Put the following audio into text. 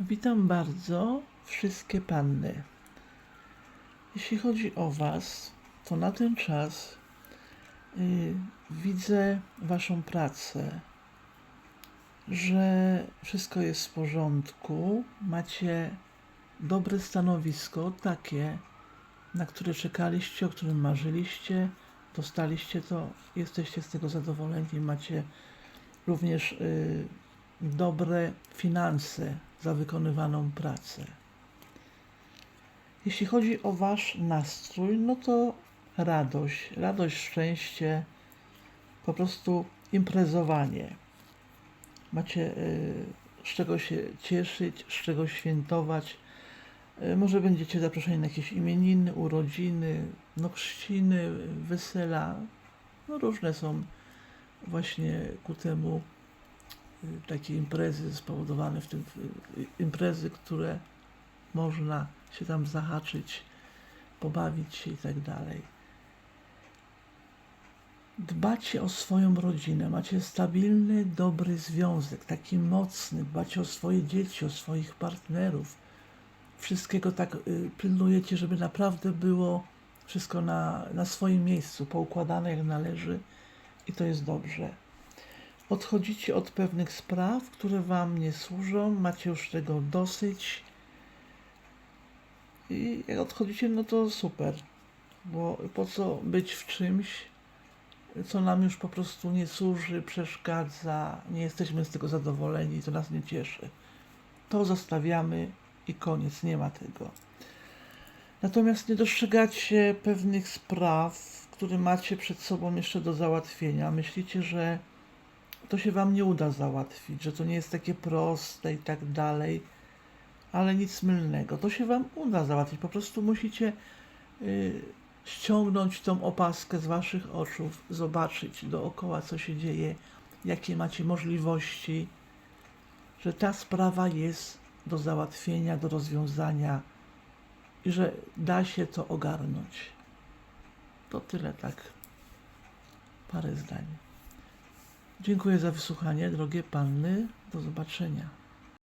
Witam bardzo wszystkie panny. Jeśli chodzi o Was, to na ten czas y, widzę Waszą pracę, że wszystko jest w porządku, macie dobre stanowisko, takie, na które czekaliście, o którym marzyliście, dostaliście to, jesteście z tego zadowoleni, macie również y, dobre finanse za wykonywaną pracę. Jeśli chodzi o Wasz nastrój, no to radość, radość, szczęście, po prostu imprezowanie. Macie y, z czego się cieszyć, z czego świętować. Y, Może będziecie zaproszeni na jakieś imieniny, urodziny, no chrzciny, wesela. No różne są właśnie ku temu takie imprezy spowodowane w tym, imprezy, które można się tam zahaczyć, pobawić się i tak dalej. Dbacie o swoją rodzinę, macie stabilny, dobry związek, taki mocny, dbacie o swoje dzieci, o swoich partnerów. Wszystkiego tak y, pilnujecie, żeby naprawdę było wszystko na, na swoim miejscu, poukładane jak należy i to jest dobrze. Odchodzicie od pewnych spraw, które Wam nie służą, macie już tego dosyć. I jak odchodzicie, no to super, bo po co być w czymś, co nam już po prostu nie służy, przeszkadza, nie jesteśmy z tego zadowoleni, to nas nie cieszy. To zostawiamy i koniec, nie ma tego. Natomiast nie dostrzegacie pewnych spraw, które macie przed sobą jeszcze do załatwienia. Myślicie, że to się wam nie uda załatwić, że to nie jest takie proste i tak dalej, ale nic mylnego. To się wam uda załatwić. Po prostu musicie y, ściągnąć tą opaskę z waszych oczu, zobaczyć dookoła, co się dzieje, jakie macie możliwości, że ta sprawa jest do załatwienia, do rozwiązania i że da się to ogarnąć. To tyle tak. Parę zdań. Dziękuję za wysłuchanie, drogie panny. Do zobaczenia.